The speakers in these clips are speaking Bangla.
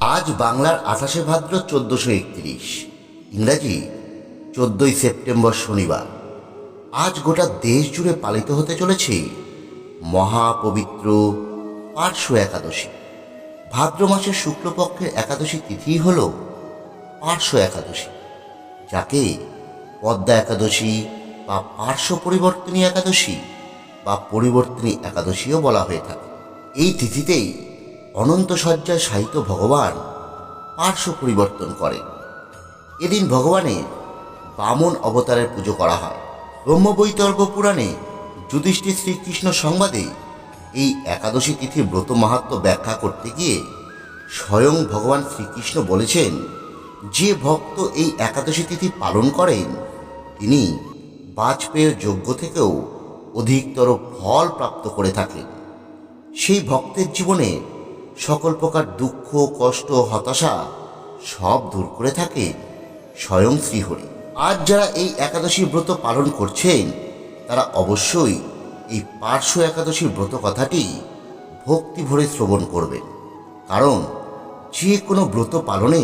আজ বাংলার আঠাশে ভাদ্র চোদ্দশো একত্রিশ। ইংরাজি, চোদ্দই সেপ্টেম্বর শনিবার। আজ গোটা দেশ জুড়ে পালিত হতে চলেছে মহাপবিত্র পার্শ্ব একাদশী। ভাদ্র মাসের শুক্লপক্ষের একাদশী তিথি হল পার্শ্ব একাদশী, যাকে পদ্মা একাদশী বা পার্শ্ব পরিবর্তনী একাদশী বা পরিবর্তনী একাদশীও বলা হয়ে থাকে। এই তিথিতেই অনন্ত সজ্জায় সাহিত্য ভগবান পার্শ্ব পরিবর্তন করেন এদিন ভগবানের বামন অবতারের পুজো করা হয়। ব্রহ্ম ব্রহ্মবৈতর্ক পুরাণে যুধিষ্ঠির শ্রীকৃষ্ণ সংবাদে এই একাদশী তিথির ব্রত মাহাত্ম ব্যাখ্যা করতে গিয়ে স্বয়ং ভগবান শ্রীকৃষ্ণ বলেছেন, যে ভক্ত এই একাদশী তিথি পালন করেন, তিনি বাজপেয়ের যোগ্য থেকেও অধিকতর ফল প্রাপ্ত করে থাকেন। সেই ভক্তের জীবনে সকল প্রকার দুঃখ, কষ্ট, হতাশা সব দূর করে থাকে স্বয়ং শ্রীহরি। আজ যারা এই একাদশী ব্রত পালন করছেন, তারা অবশ্যই এই পার্শ্ব একাদশীর ব্রত কথাটি ভক্তি ভরে শ্রবণ করবেন। কারণ যে কোনো ব্রত পালনে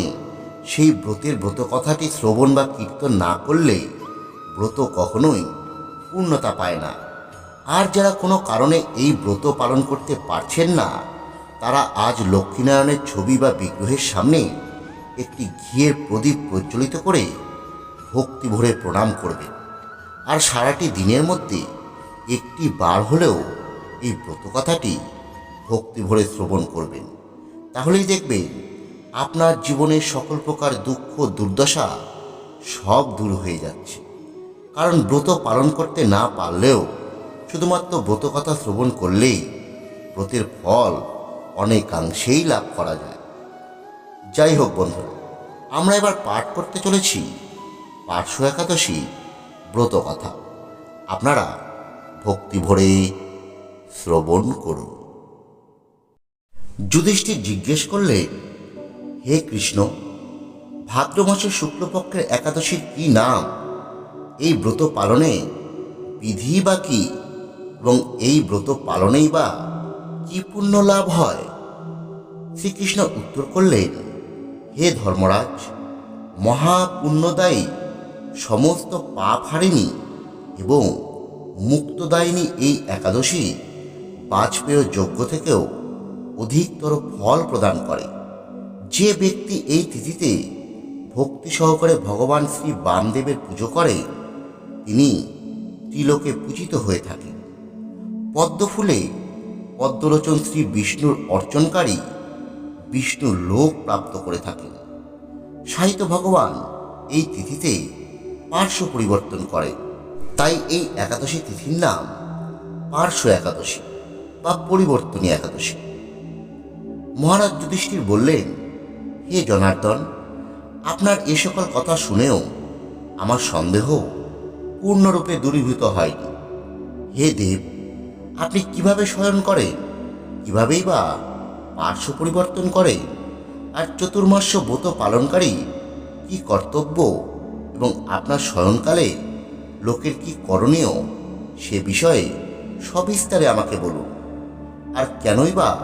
সেই ব্রতের ব্রত কথাটি শ্রবণ বা কীর্তন না করলে ব্রত কখনোই পূর্ণতা পায় না। আর যারা কোনো কারণে এই ব্রত পালন করতে পারছেন না তারা আজ লক্ষ্মীনারায়ণের ছবি বা বিগ্রহের সামনে একটি ঘিয়ের প্রদীপ প্রজ্বলিত করে ভক্তি ভরে প্রণাম করবেন আর সারাটি দিনের মধ্যে একটি বার হলেও এই ব্রত কথাটি ভক্তি ভরে শ্রবণ করবেন। তাহলেই দেখবেন আপনার জীবনের সকল প্রকার দুঃখ, দুর্দশা সব দূর হয়ে যাচ্ছে। কারণ ব্রত পালন করতে না পারলেও শুধুমাত্র ব্রত কথা শ্রবণ করলেই ব্রতের ফল অনেকাংশেই লাভ করা যায়। যাই হোক বন্ধুরা, আমরা এবার পাঠ করতে চলেছি পার্শ্ব একাদশী ব্রত কথা। আপনারা ভক্তি ভরে শ্রবণ করুন। যুধিষ্ঠির জিজ্ঞেস করলে, হে কৃষ্ণ, ভাদ্র মাসের শুক্লপক্ষের একাদশীর কি নাম? এই ব্রত পালনে বিধি বা কি? এবং এই ব্রত পালনেই বা কি পুণ্য লাভ হয়? শ্রীকৃষ্ণ উত্তর করলেন হে ধর্মরাজ, মহাপুণ্যদায়ী সমস্ত পাপ হারিনি এবং মুক্তদায়িনী এই একাদশী বাজপেয় যজ্ঞ থেকেও অধিকতর ফল প্রদান করে। যে ব্যক্তি এই তিথিতে ভক্তি সহকারে ভগবান শ্রী বামদেবের পুজো করে, তিনি ত্রিলোকে পূজিত হয়ে থাকেন। পদ্মফুলে পদ্মলোচন শ্রী বিষ্ণুর অর্চনকারী বিষ্ণু লোক প্রাপ্ত করে থাকেন। সাহিত্য ভগবান এই তিথিতে পার্শ্ব পরিবর্তন করে। তাই এই একাদশী তিথির নাম পার্শ্ব একাদশী বা পরিবর্তনী একাদশী। মহারাজ যুধিষ্ঠির বললেন, হে জনার্দন, আপনার এ সকল কথা শুনেও আমার সন্দেহ পূর্ণরূপে দূরীভূত হয়নি। হে দেব, আপনি কীভাবে শয়ন করেন? কিভাবেই বা পার্শ্ব পরিবর্তন করে আর চতুর্মাস্য ব্রত পালনকারী কি কর্তব্য এবং আপনার শয়নকালে লোকের কি করণীয় সে বিষয়ে সবিস্তারে আমাকে বলুন। আর কেনই বা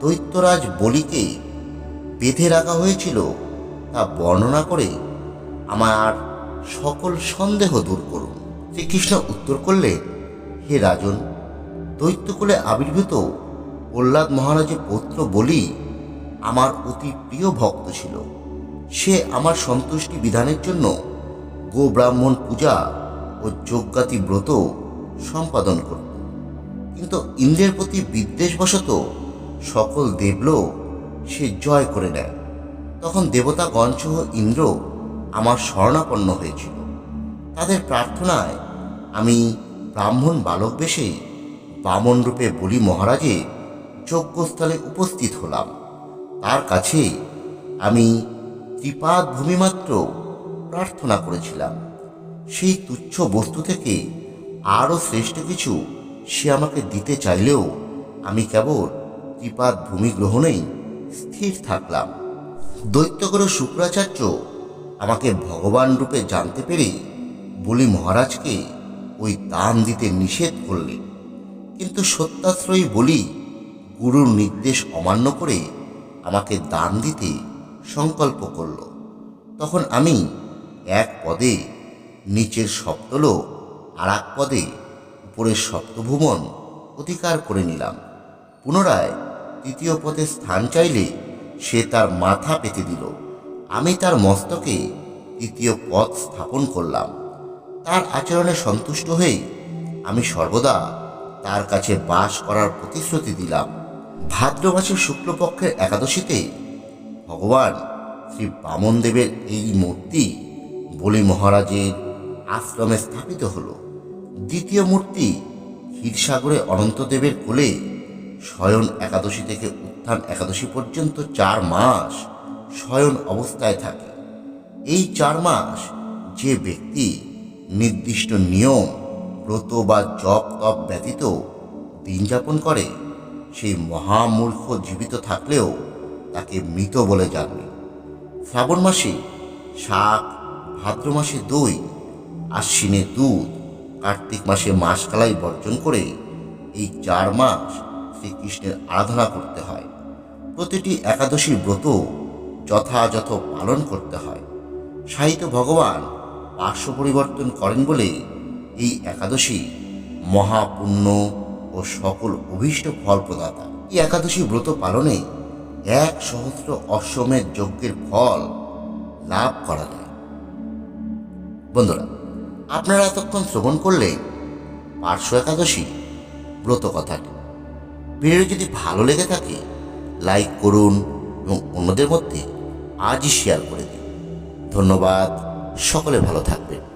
দৈত্যরাজ বলিকে বেঁধে রাখা হয়েছিল তা বর্ণনা করে আমার সকল সন্দেহ দূর করুন। শ্রীকৃষ্ণ উত্তর করলে, হে রাজন, দৈত্যকুলে আবির্ভূত প্রহ্লাদ মহারাজের পুত্র বলি আমার অতি প্রিয় ভক্ত ছিল। সে আমার সন্তুষ্টি বিধানের জন্য গো ব্রাহ্মণ পূজা ও যজ্ঞাতি ব্রত সম্পাদন করত। কিন্তু ইন্দ্রের প্রতি বিদ্বেষবশত সকল দেবলোক সে জয় করে নেয়। তখন দেবতা গঞ্চহ ইন্দ্র আমার শরণাপন্ন হয়েছিল। তাদের প্রার্থনায় আমি ব্রাহ্মণ বালক বেশে বামন রূপে বলি মহারাজে যজ্ঞস্থলে উপস্থিত হলাম। তার কাছে আমি ত্রিপাদ ভূমিমাত্র প্রার্থনা করেছিলাম। সেই তুচ্ছ বস্তু থেকে আরও শ্রেষ্ঠ কিছু সে আমাকে দিতে চাইলেও আমি কেবল ত্রিপাদ ভূমি গ্রহণেই স্থির থাকলাম। দৈত্যগুরু শুক্রাচার্য আমাকে ভগবান রূপে জানতে পেরে বলি মহারাজকে ওই দান দিতে নিষেধ করলেন কিন্তু সত্যাশ্রয়ী বলি গুরুর নির্দেশ অমান্য করে আমাকে দান দিতে সংকল্প করল। তখন আমি এক পদে নিচের সপ্তলোক আর এক পদে উপরের সপ্তভুবন অধিকার করে নিলাম। পুনরায় তৃতীয় পদে স্থান চাইলে সে তার মাথা পেতে দিল। আমি তার মস্তকে তৃতীয় পদ স্থাপন করলাম। তার আচরণে সন্তুষ্ট হয়ে আমি সর্বদা তার কাছে বাস করার প্রতিশ্রুতি দিলাম। ভাদ্র মাসের শুক্লপক্ষের একাদশীতে ভগবান শ্রী বামনদেবের এই মূর্তি বলি মহারাজের আশ্রমে স্থাপিত হলো। দ্বিতীয় মূর্তি ক্ষীরসাগরে অনন্তদেবের কোলে শয়ন একাদশী থেকে উত্থান একাদশী পর্যন্ত চার মাস শয়ন অবস্থায় থাকে। এই চার মাস যে ব্যক্তি নির্দিষ্ট নিয়ম, ব্রত বা জপ তপ ব্যতীত দিন যাপন করে সেই মহামূর্খ জীবিত থাকলেও তাকে মৃত বলে জানবে। শ্রাবণ মাসে শাক, ভাদ্র মাসে দই, আশ্বিনে দুধ, কার্তিক মাসে মাসকালাই বর্জন করে এই চার মাস শ্রীকৃষ্ণের আরাধনা করতে হয়। প্রতিটি একাদশী ব্রত যথাযথ পালন করতে হয়। সাহিত্য ভগবান পার্শ্ব পরিবর্তন করেন বলে এই একাদশী মহাপুণ্য ও সকল অভীষ্ট ফল প্রদাতা এই একাদশী ব্রত পালনে এক সহস্র অশ্বমেধ যজ্ঞের ফল লাভ করা যায়। বন্ধুরা, আপনারা এতক্ষণ শ্রবণ করলে পার্শ্ব একাদশী ব্রত কথাটি ভিডিও যদি ভালো লেগে থাকে, লাইক করুন এবং অন্যদের মধ্যে আজই শেয়ার করে দিন। ধন্যবাদ, সকলে ভালো থাকবেন।